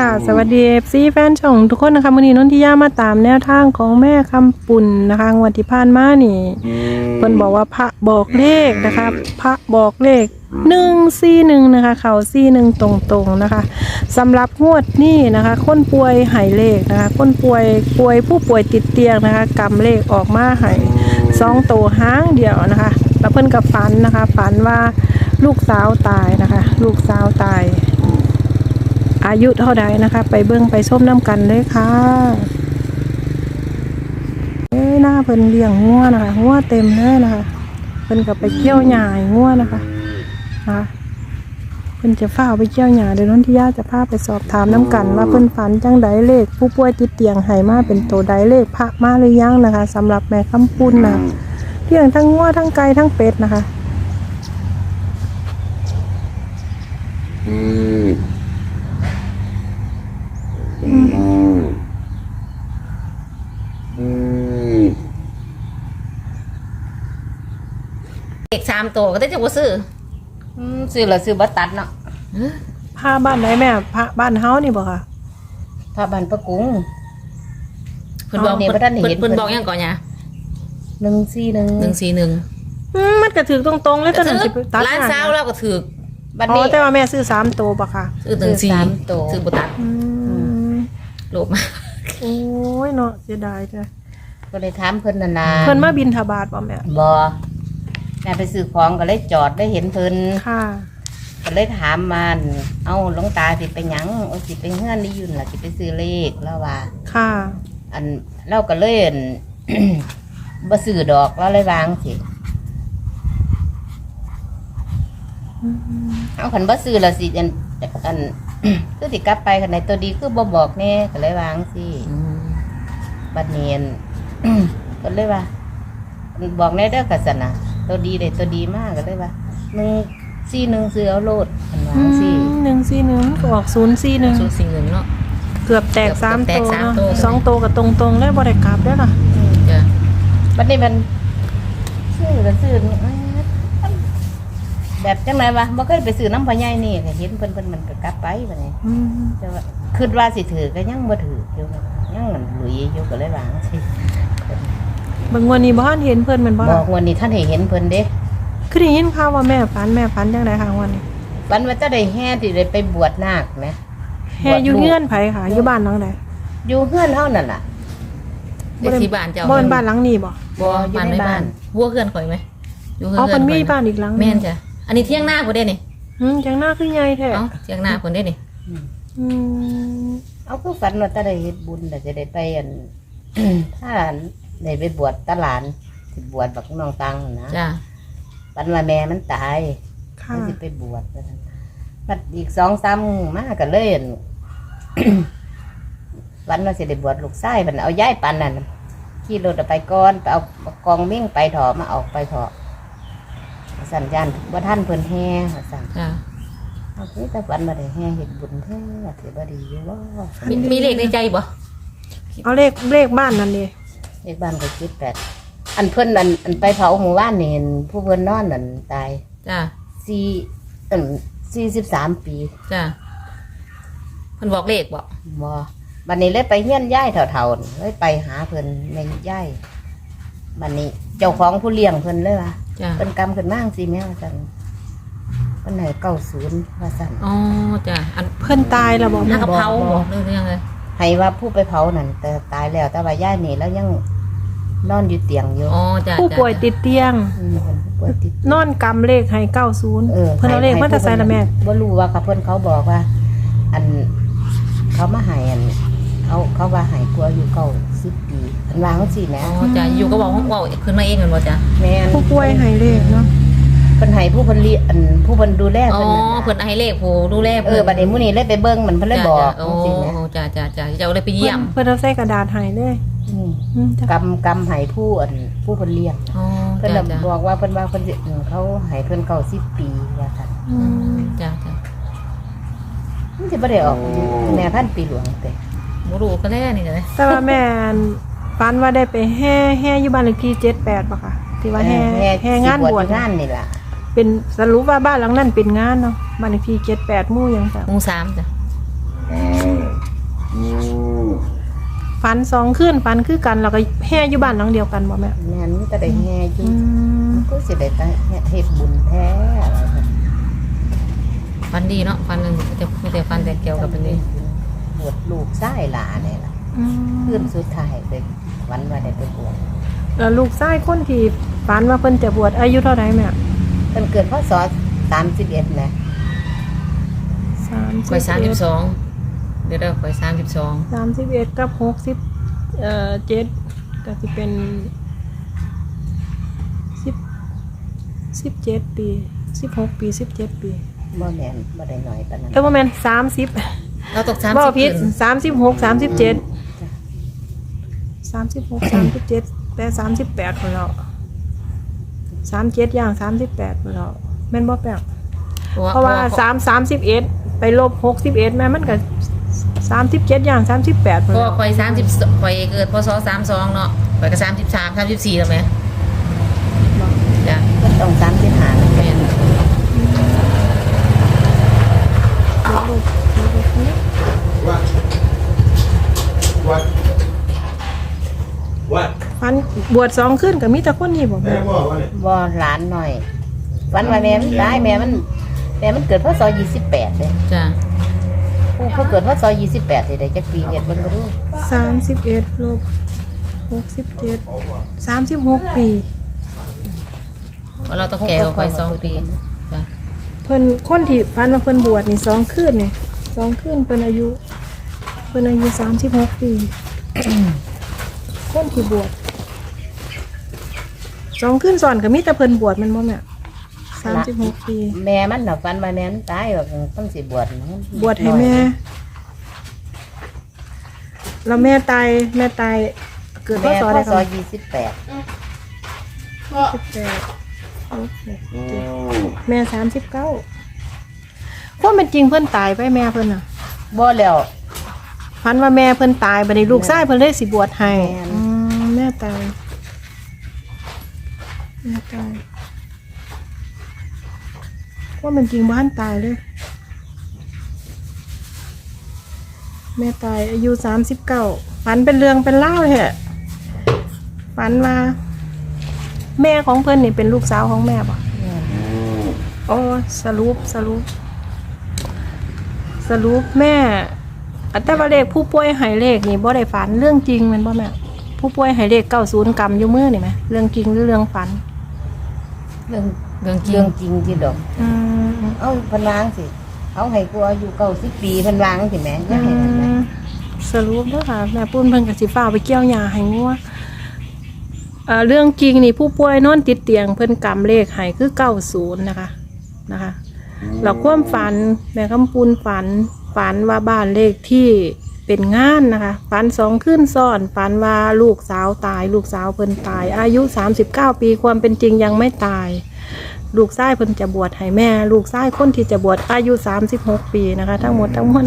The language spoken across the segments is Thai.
ค่ะ สวัสดีเอฟซีแฟนช่องทุกคนนะคะวันนี้นนทิยามาตามแนวทางของแม่คำปุ่นนะคะงวันที่ผ่านมานี่เพิ่นบอกว่าพระบอกเลขนะคะพระบอกเลขหนึ่งสี่หนึ่งนะคะ เขาสี่หนึ่งตรงๆนะคะสำหรับงวดนี้นะคะคนป่วยหายเลขนะคะคนป่วยป่วยผู้ป่วยติดเตียงนะคะกำเลขออกมาใหายสองตัวห้างเดียวนะคะ แล้วเพิ่นกับฝันนะคะ ฝันว่าลูกสาวตายนะคะ ลูกสาวตาย อายุเท่าใดนะคะ ไปเบิ้งไปส้มน้ำกันเลยค่ะเอ้ยหน้าเพิ่นเลี้ยงงัวนะคะงัวเต็มเลยนะคะเพิ่นกับไปเกี่ยวหญ้าให้งัวนะคะนะคะเพิ่นจะฝ้าไปเกี่ยวหญ้าเดี๋ยวนนทิยาจะพาไปสอบถามน้ำกัน ว่าเพิ่นฝันจังใดเลข ผู้ป่วยติดเตียงไหมาเป็นตัวใดเลขพระมาหรือยังนะคะสำหรับแม่คำปุ้นนะเลี้ยงทั้งงัวทั้งไก่ทั้งเป็ดนะคะ เด็กสามตัวก็ได้จะบ่ซื้ออืมซื้อและซื้อบัตัดเนาะพาบ้านไหนแม่พระบ้านเฮานี่บ่ค่ะ พระบันประกุ้งเพิ่นบอกอ๋อนี่เพิ่นบ่ทันได้เห็น เพิ่นบอกหยังก่อนเนี่ยหนึ่งสี่หนึ่งหนึ่งสี่หนึ่งอืมมันก็ถือตรงๆเลยตอนนั้นสิไปตัดร้านงสาวเราก็ถือบัดอ๋อนี้ แต่ว่าแม่ซื้อสามตัวปะค่ะ ซื้อหนึ่งสี่ซื้อสามตัว ซื้อบ่ตัดอืมโลภมากโอ้ยเนาะเสียดายจ้ะก็เลยถามเพิ่นนานาเพิ่นมาบินทบาทป่ะแม่บ่ แม่ไปซื้อของก็เลยจอดได้เห็นเพิ่นค่ะ ก็เลยถามมันเอาหลวงตาสิไปหยังเอาสิไปเฮือนนี่ยุ่นล่ะสิไปซื้อเลขแล้วว่า ค่ะ อันเราก็เลยอั่น บ่ซื้อดอกเราเลยวางสิเอาขันบ่ซื้อและสิอันอัน คือสิกลับไปคันไหนตัวดีคือบ่บอกแน่ก็เลยวางสิอืมบัดเนียน ก็เลยว่า บอกแน่เด้อกัสนะ ตัวดีเด็ตัวดีมากก็เลยว่าหนึ่งสี่หนึ่งซื้อเอาโลดมันวางสิหนึ่งสี่หนึ่งก็ออกศูนย์สี่หนึ่งซื้อสี่หนึ่งเนาะ เกือบแตกเกือบสามแตกตัวสามเนาะตัว สองตัวกับตรงๆได้บริกลับได้ล่ะจ้ะบัดนี้มันซื้อก็ซื้อแบบจังไหนวะบ่เคยไปซื้อน้ำพะไยนี่ก็เห็นเพิ่นเพิ่นมันก็กลับไปบัดนี้ อืมแต่ว่าคิดว่าสิถือก็ยังบ่ถืออยู่ยังหลุยอยู่ก็เลยวางสิ บางวันนี้บ้านเห็นเพิ่นแมันบ้าบอกวันนี้ท่านให้เห็นเพิ่นเด้คือได้ยินข่าวว่าแม่ฝันแม่ฝันจังไดค่ะวันนี้วันว่าจะได้แห่ที่ได้ไปบวชนาคไหมแห่อยู่เงื่อนไผค่ะอยู่บ้านหลังใดอยู่เฮือนเท่านั่นล่ะ เด็กที่บ้านเจ้าบ้านบ้านหลังนี้บ่บ่อยู่บ้านในไม่บ้าบ้าน นวัวเพื่อนข่อยไหมอยู่เพื่อนอ๋อเพื่เพิ่อนนมีข่อยบ้านอีกหลังหนึ่งแม่นจ้ะอันนี้เที่ยงหน้าพุ่นได้นี่อืมจังหน้าคือใหญ่แท้เอ้าเที่ยงหน้าพุ่นได้นี่อืมเอาคือฝันว่าจะได้เฮ็ดบุญแต่จะได้ไปอันถ้า ได้ไปบวชตาหลานสิบวชบักน้องตังนะจ้ะฝันว่าแม่มันตายค่ะ มันสิไปบวชว่าซั่นบัดอีกสองสามมื้อมาก็เลยอั่นฝันว่าสิได้บวชลูกชายมันเอาย้ายปันนั่นขี่รถเอาไปก่อนไปเอากองเม่งไปถอมาเอาไปถอสัญญาณว่าท่านเพิ่นแห่ว่าสั่น จ้ะเอาคือแต่ฝันมาได้แห่เห็ดบุญแท้ถือว่าดีอยู่ว่ามีมีเลขในใจบ่เอาเลขเลขบ้านนั่นดิ เลขบ้านก็คิดแปดอันเพิ่นอันอันไปเผาหมู่บ้านนี่เห็นผู้เพิ่นนอนนั่นตายจ้ะสี่อันสี่สิบสามปีจ้ะเพิ่นบอกเลขบ่บ่บัดนี้เลยไปเฮียนย่ายเถ่าๆนี่เลยไปหาเพิ่นในย่ายบัดนี้เจ้าของผู้เลี้ยงเพิ่นเลยว่าจ้ะเพิ่นกำขึ้นมาจังซี่แม่ว่าซั่นเพิ่นให้เก้าศูนย์ว่าซั่นอ๋อจ้ะอันเพิ่นตายแล้วบอกหแม่น้ากระเพราบ่เรื่องเรื่องเลย ให้ว่าผู้ไปเผานั่นแต่ตายแล้วแต่ว่าย่ายนี่แล้วยังนอนอยู่เตียงอยู่อ๋อจ้ะผู้ป่วยติดเตียงอืมเพิ่นผู้ป่วยติด นอนกำเลขให้เก้าศูนย์เออเพิ่นเอาเลขมาแต่ใส่ละแม่ บ่รู้ว่ากับเพิ่นเขาบอกว่า อันเขามาใหายอันเขาเขาว่าใหายกลัวอยู่เก้าสิบปีอันวางสิแหม่อ๋อจ้ะอยู่ก็บอกห้องเว่าขึ้นมาเองเหมือนบ่จ้ะแม่นผู้ป่วยให้เลขเนาะ เพิ่นให้ผู้เพิ่นเลี้ยอันผู้เพิ่นดูแลอ๋อเพิ่นนั่นเพิ่นให้เลขผู้ดูแลเออบัดนี้มื้อนี้เลยไปเบิ่งมันเพิ่นเลยบอกโอ้จังซี่แหมจ้ะจ้ะจ้ะเจ้าเลยไปเพิ่เยี่ยนมเพิ่นเอาใส่กระดาษให้เลยอืมอืมจ้ะกำกำให้ผู้อันผู้เพิ่นเลี้ยง อ๋อเพิ่นจ้ะน่ะจ้ะบอกว่าเพิ่นว่าเพิ่นสิเขาให้เพิ่นเก้าสิบปีว่าซั่นอือืมมจ้ะจ้ะมันสิบ่ได้ออกแม่พันปีหลวงแต่บ่รู้ก็แล้วนี่เลยแต่ว่าแม่ฝันว่าได้ไปแห่แห่อยู่บ้านเลขที่เจ็ดแปดป่ะค่ะที่ว่าแห่แห่งานบวชงานนี่ล่ะ เป็นสรุปว่าบ้านหลังนั้นเป็นงานเนาะบ้านเลขที่เจ็ดแปดมู่หยังจ้ะหมู่สามจ้ะฝันสองขึ้นฝันคือกันแล้วก็แห่อยู่บ้านหลังเดียวกันบ่แม่แม่นมีแต่ได้แห่อยู่อืมก็สิได้ตั้งเฮ็ดบุญแท้อะไรแบบฟันดีเนาะฟันนึงจะมีแต่ฟันแต่เกี่ยวกับเป็นนี้บวชลูกชายหลานนี่ล่ะอืมคืนสุดท้ายเด็กวันว่าได้ไปบวชแล้วลูกชายคนที่ฝันว่าเพิ่นจะบวชอายุเท่าไหร่แม่ เพิ่นเกิดพศ31นะสามข่อยสามสิบสองเดี๋ยวเด้อข่อยสามสิบสองสามสิบเอ็ดกับหกสิบเอ่อเจ็ดก็จะเป็นสิบสิบเจ็ดปีสิบหกปีสิบเจ็ดปีบ่แม่นบ่ได้น้อยปานนั้นเออประมาณสามสิบเราตกสามบ่สิบผิดขึ้นสามสิบหกสามสิบเจ็ดสามสิบหกสามสิบเจ็ดแต่สามสิบแปดคนเรา สามเจ็ดอย่างสามสิบแปดคนเราแม่นบ่แปลกเพราะว่าสามสามสิบเอ็ดไปลบหกสิบเอ็ดแม่มันก็สามสิบเจ็ดอย่างสามสิบแปดคนเพราะเราว่าข่อยสามสิบข่อยเกิดพศสามสองเนาะข่อยก็สามสิบสามสามสิบสี่แล้วไหมจ้ะเพิ่นต้อง35นะแม่น What? What? What? ฟันบวชสองขึ้นกับมิตรคนนี้บอกแม่ Hey, what? What? บ่หลานหน่อยวันว่าแม่มันตายแม่มันแม่มันเกิดพศ28เด้จ้ะผู้เขาเกิดพศ28สิได้จักปีเฮ็ดเบิ่งบ่รู้สามสิบเอ็ดลบหกสิบเจ็ดสามสิบหกปีเพราะเราต้องแก่กว่าข่อยสองปีจ้ะเพิ่นคนที่ฟันมาเพิ่นบวชนี่สองขึ้นนี่สองขึ้นเพิ่นอายุ เพิ่นอายุสามสิบหกปี คนที่บวช สองขึ้นสอนกับมิตรเพิ่นบวชแมันบ่แม่สามสิบหกปีแม่มันน่ะฝันว่าแม่มันตายแบบเพิ่นสิบวชบวชให้แม่ แล้วแม่ตายแม่ตายเกิดพแม่ศพได้ศค่ะ28สิบแปดหกหกเจ็ด Mm. แม่สามสิบเก้าพวกเป็นจริงเพิ่นตายไปแม่เพิ่นอะบ่แล้ว พันว่าแม่เพิ่นตายบัดนี้ลูกชายเพิ่นเลยสิบวชให้แม่น อืมแม่ตาย แม่ตายวกเป็นจริงบ้านตายเลย แม่ตายอายุสามสิบเก้าฝันเป็นเรื่องเป็นเล่าเลยฮะฝันว่าแม่ของเพิ่อนนี่เป็นลูกสาวของแม่ปะโอ้สรุปสรุป สรุปแม่อัตราเลขผู้ป่วยหายเลขนี่บ่ได้ฝันเรื่องจริงมันบ่แม่ผู้ป่วยหายเลขเก้าศูนย์กรรมยู่มือนี่ไหมเรื่องจริงหรือเรื่องฝัน เรื่องเรื่องจริเรื่องงจริงที่ดอก อืมเอ้าเพิ่นวางสิเอาให้กูอายุ90ปีเพิ่นวางสิแม่ออืย่าให้มันแม่มสรุปเด้อค่ะแม่ปุ้นเพิ่นกับสิฟ้าไปเกี่ยวหญ้าให้งัวเอ่อเรื่องจริงนี่ผู้ป่วยนอนติดเตียงเพิ่นกำเลขให้คือเก้าศูนย์นะคะนะคะ เราความฝันแม่คำปูนฝันฝันว่าบ้านเลขที่ เป็นงานนะคะฝันสองขึ้นซ้อนฝันว่าลูกสาวตาย ลูกสาวเพิ่นตาย อายุ 39 ปีความเป็นจริงยังไม่ตาย ลูกชายเพิ่นจะบวชให้แม่ ลูกชายคนที่จะบวชอายุ 36 ปีนะคะ ทั้งหมดทั้งมวล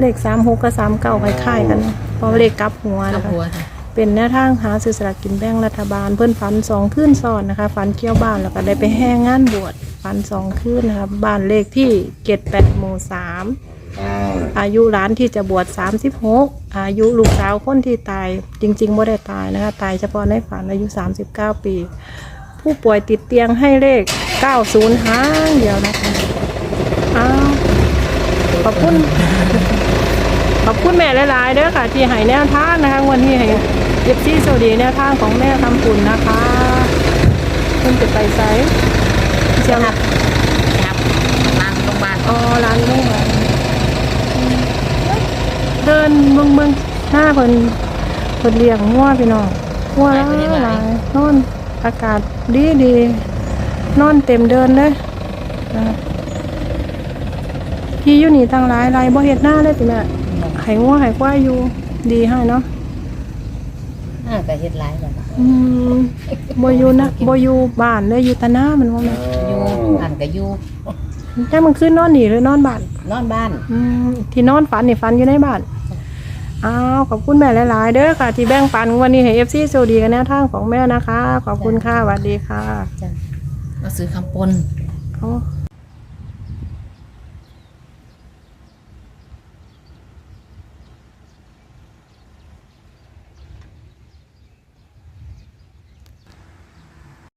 เลข 36กับ39คล้ายๆกันเพราะเลขกลับหัวกับนะคะ หัวจ้ะเป็นแนวทางหาซื้อสลากกินแบ่งรัฐบาลเพื่อนฝันสองคืนซ้อนนะคะฝันเกี่ยวบ้านแล้วก็ได้ไปแห่งานบวชฝันสองคืนนะคะบ้านเลขที่เจ็ดแปดหมู่สาม อายุร้านที่จะบวชสามสิบหกอายุลูกสาวคนที่ตายจริงๆไม่ได้ตายนะคะ ตายเฉพาะในฝันอายุสามสิบเก้าปี ผู้ป่วยติดเตียงให้เลขเก้าศูนย์ห้างเดียวนะคะอ้าวขอบคุณขอบคุณแม่หลายๆเด้อค่ะ ที่ให้แนวทางนะคะวันนี้ให้เย็บซี่สวัสดีแนวทางของแม่ทำปุ่นนะคะเพิ่นจะไปไซส์เชียง ครับร้านโรงพยาบาล อ๋อร้านลูกอะเดินเมือ งเมืองหน้าเพิ่นเพิ่นเลี้ยงงัวพี่น้องงัวหลายหลายนอนอากาศดีดีนอนเต็มเดินเลยนะคะที่อยู่นี่ตั้งหลายไรบ่เฮ็ดหน้าเลยติแม่ไห้งัวไห้ควายอยู่ดีให้เนาะอ่าก็เฮ็ดหลายแล้วนะอืมบ่อยู่นะบ่อยู่บ้านเลยอยู่แตะหน้ามันว่าแม่อยู่อันก็อยู่แค่มันขึ้นนอนหนีหรือนอนบ้าน นอนบ้านอืมที่นอนฝันนี่ฝันอยู่ในบ้าน อ้าวขอบคุณแม่หลายๆเด้อค่ะ ที่แบ่งปันวันนี้ให้เอฟซีโชคดีกันแนวทางของแม่นะคะ ขอบคุณค่ะสวัสดีค่ะจ้ะก็ซื้อคำปนเขา